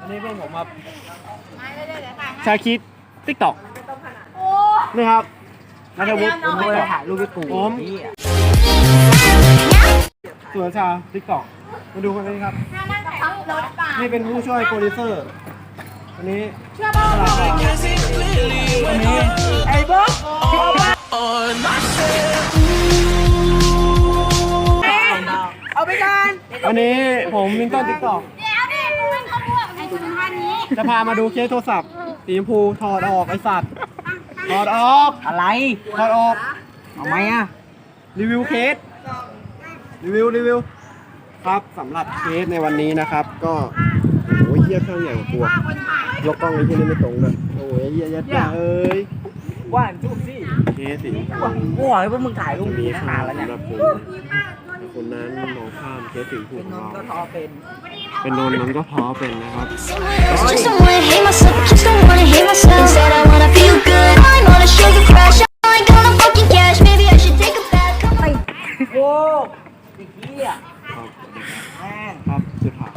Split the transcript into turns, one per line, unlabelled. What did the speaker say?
อันนี้เพื่อนผมครับ
มาเรื่อยๆเดี๋ยวถ่ายให้
ชาคิดติ๊กต็อก
โอ้
นี่ครับนัทวุฒิ
เดี๋ยวน้อง
ผม
ถ่ายรูปไปกู
ผม
นี่
ส่วนชาติ๊กต็อกมาดูคนนี้ครับ
ถ้านั่งขับรถป่า
นี่เป็นผู้ช่วยโปรดิวเซอร์อันนี้
เชื่อป่าว
สลับกันอันนี้
ไอ้บ๊อบเอาไปกัน
อันนี้ผมมินต้นติ๊กต็อก
เดี๋ยวดิกูไม่เข้าพวก ไอ้ชุนท่านี้
จะพามาดูเคสโทรศัพท์สีชมพูถอดออกไอสัตว์ถอดออก
อะไร
ถอดออก
เอาไหมอะ
รีวิวเคสรีวิวรีวิวครับสำหรับเคสในวันนี้นะครับ ก็โอ้ยเหี้ยเครื่องใหญ่กว่ากลัว
คนถ่าย
ยกกล้องไอ้ที่นี่ไม่ตรงเลยโอ้ยเหี้ยยัดยาเอ้ย
ว่านทุกสิ
เคสสิ
กูบอกให้พวกมึงถ่ายรูปนี้ตั้งนานแล้วเนี่ย
สำหรับผมแต่คนนั้นมองข้ามเคสสีชมพู
เป็น
ข
น
อง
นท์ก็
เรา
ทอเป็น
เป็นโดนมันก็พอเป็นนะครับ
Just don't wanna hate myself, just don't wanna hate myself. Instead, I wanna feel good. I'm on a sugar crash. I ain't got no fucking cash. Maybe I should take a bath. Come on.
โอ้ไอ้เหี้ย
ครับ
แม่ง
ครับจะถ่าย